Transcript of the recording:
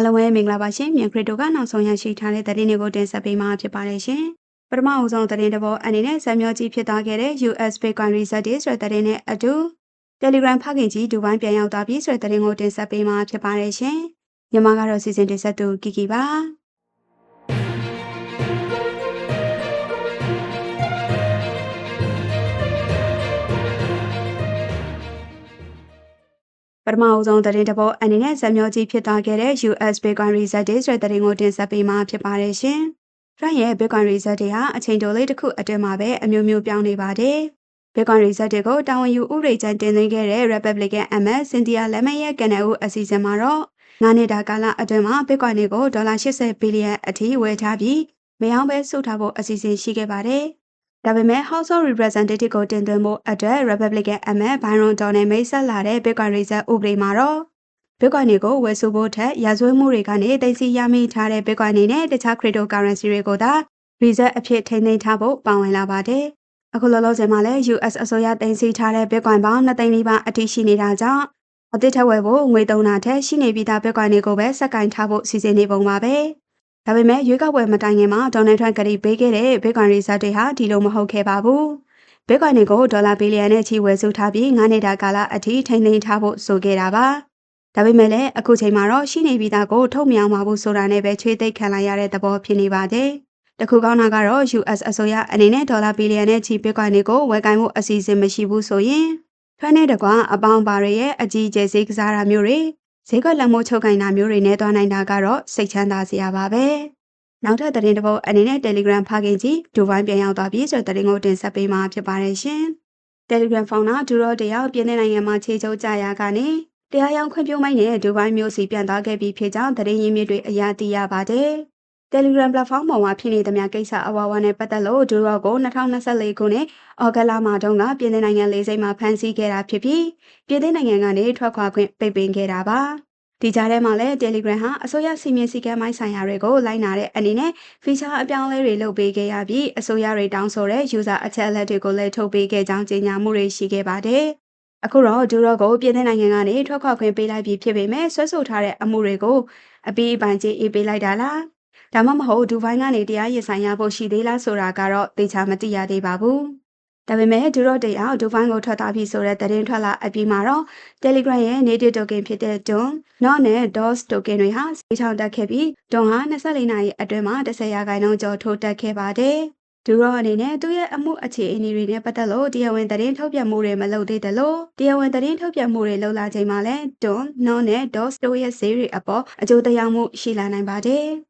အားလုံးပဲမင်္ဂလာပါရှင်မြန်ခရစ်တိုကနောက်ဆုံးရရှိထားတဲ့သတင်းတွေကိုတင်ဆက်ပေးမှာဖြစ်ပါတယ်ရှင်ပထမအဦးဆုံးသတင်းတစ်ပုဒ်အနေနဲ့ဇမ်မျိုးကြီးဖြစ်သွားခဲ့တဲ့ US Bitcoin Reset ဆိုတဲ့သတင်းနဲ့အတူ Telegram ဖခင်ကြီးဒူဘိုင်းပြန်ရောက်သွားပြီဆိုတဲ့သတင်းကိုတင်ဆက်ပေးမှာဖြစ်ပါတယ်ရှင်မြန်မာကတော့စီစဉ်တင်ဆက်သူကီကီပါ ပထမအဦးဆုံးသတင်းတစ်ပုဒ်အနေနဲ့ဇက်မျောကြီးဖြစ်သွားခဲ့တဲ့ US Bitcoin Reset တွေဆိုတဲ့သတင်းကိုတင်ဆက်ပေးမှာဖြစ်ပါတယ်ရှင်။ထရန့်ရဲ့ Bitcoin Reset တွေဟာအချိန်တိုလေးတစ်ခုအတွင်းမှာပဲအမျိုးမျိုးပြောင်းနေပါတယ်။ Bitcoin Reset တွေကိုတာဝန်ယူဥပဒေကြမ်းတင်သွင်းခဲ့တဲ့ Republican MS Cynthia Lemon ရဲ့ကနအူအစီအစဉ်မှာတော့ငါးနှစ်တာကာလအတွင်းမှာ Bitcoin တွေကိုဒေါ်လာ80ဘီလီယံအထိဝယ်ထားပြီးမယောင်းပဲစုထားဖို့အစီအစဉ်ရှိခဲ့ပါတယ်။ ဒါပေမဲ့ House of Representatives ကိုတင်သွင်းဖို့အတွက် Republican အမတ် Byron Donald မိတ်ဆက်လာတဲ့ Bitcoin Reserve ဥပဒေမှာတော့ Bitcoin တွေကိုဝယ်စုဖို့ထက်ရာဇဝတ်မှုတွေကနေသိသိရမိထားတဲ့ Bitcoin တွေနဲ့တခြား cryptocurrency တွေကိုသာ Reserve အဖြစ်ထိန်းသိမ်းထားဖို့ပါဝင်လာပါတယ်။အခုလောလောဆယ်မှာလည်း US အစိုးရတင်စီထားတဲ့ Bitcoin ပေါင်း2သိန်းနီးပါးအထိရှိနေတာကြောင့်အသစ်ထက်ဝယ်ဖို့ငွေသုံးတာထက်ရှိနေပြီးသား Bitcoin တွေကိုပဲစက်ကင်ထားဖို့စီစဉ်နေပုံပါပဲ။ ဒါပေမဲ့ရွေးကောက်ပွဲမတိုင်ခင်မှာ Donald Trump ကတိပေးခဲ့တဲ့ Bitcoin Reserve တွေဟာဒီလိုမဟုတ်ခဲ့ပါဘူး။ Bitcoin တွေကိုဒေါ်လာဘီလီယံနဲ့ချီဝယ်စုထားပြီး9နှစ်တာကာလအထိထိန်းသိမ်းထားဖို့ဆိုခဲ့တာပါ။ဒါပေမဲ့လည်းအခုချိန်မှာတော့ရှိနေပြီးသားကိုထုတ်မြောင်မှာဘူးဆိုတာနဲ့ပဲချွေးသိပ်ခံလိုက်ရတဲ့သဘောဖြစ်နေပါတယ်။တခုကောင်းတာကတော့ US အစိုးရအနေနဲ့ဒေါ်လာဘီလီယံနဲ့ချီ Bitcoin တွေကိုဝယ်ကိုင်မှုအစီအစဉ်မရှိဘူးဆိုရင်ဖန်နဲ့တကွာအပေါင်းပါတွေရဲ့အကြီးအကျယ်ဈေးကစားတာမျိုးတွေ ဈေးကွက်လက်မိုးချုပ်ကင်တာမျိုးတွေနဲ့တွားနိုင်တာကတော့စိတ်ချမ်းသာစရာပါပဲ။နောက်ထပ်သတင်းတစ်ပုဒ်အနေနဲ့ Telegram ဖခင်ကြီးဒူဘိုင်းပြန်ရောက်သွားပြီဆိုတဲ့သတင်းကိုတင်ဆက်ပေးမှာဖြစ်ပါတယ်ရှင်။ Telegram ဖုန်းကဒူရော့တယောက်ပြည်내နိုင်ငံမှာခြေချုပ်ကြရာကနေတရားရောင်ခွင့်ပြုမိတ်နဲ့ဒူဘိုင်းမျိုးစီပြန်သွားခဲ့ပြီးဖြစ်ကြောင်းသတင်းရင်းမြစ်တွေအရာသိရပါတယ်။ Telegram platform ပေါ်မှာဖြစ်နေသမျှကိစ္စအဝဝနဲ့ပတ်သက်လို့ဒူရော့ကို2024ခုနှစ်ဩဂတ်လမှာတုန်းကပြည်ထောင်နိုင်ငံလေးစိတ်မှာဖမ်းဆီးခဲ့တာဖြစ်ပြီးပြည်ထောင်နိုင်ငံကနေထွက်ခွာခွင့်ပိတ်ပင်ခဲ့တာပါ။ဒီကြားထဲမှာလည်း Telegram ဟာအစိုးရစီမင်းစည်းကမ်းပိုင်းဆိုင်ရာတွေကိုလိုက်နာတဲ့အနေနဲ့ feature အပြောင်းအလဲတွေလုပ်ပေးခဲ့ရပြီးအစိုးရတွေတောင်းဆိုတဲ့ user အချက်အလက်တွေကိုလည်းထုတ်ပေးခဲ့ကြောင်းကြေညာမှုတွေရှိခဲ့ပါတယ်။အခုတော့ဒူရော့ကိုပြည်ထောင်နိုင်ငံကနေထွက်ခွာခွင့်ပေးလိုက်ပြီဖြစ်ပေမဲ့ဆွဲဆိုထားတဲ့အမှုတွေကိုအပိအပိုင်ကြီးအေးပေးလိုက်တာလား ဒါမှမဟုတ်ဒူဘိုင်းကနေတရားရင်ဆိုင်ရဖို့ရှိသေးလားဆိုတာကတော့သေချာမသိရသေးပါဘူး။ဒါပေမဲ့ဒူရော့တေအောင်ဒူဖိုင်းကိုထွက်သွားပြီဆိုတဲ့သတင်းထွက်လာအပြီးမှာတော့ Telegram ရဲ့ native token ဖြစ်တဲ့ DON, NOT နဲ့ DOS token တွေဟာဈေးချောင်းတက်ခဲ့ပြီး DON ဟာ24နာရီအတွင်းမှာ10ရာခိုင်နှုန်းကျော်ထိုးတက်ခဲ့ပါတယ်။ဒူရော့အနေနဲ့သူ့ရဲ့အမှုအခြေအနေတွေနဲ့ပတ်သက်လို့တရားဝင်သတင်းထုတ်ပြန်မှုတွေမလုပ်သေးသလိုတရားဝင်သတင်းထုတ်ပြန်မှုတွေလုပ်လာချိန်မှာလည်း DON, NOT နဲ့ DOS တို့ရဲ့ဈေးတွေအပေါ်အကျိုးတရားမှုရှိလာနိုင်ပါတယ်။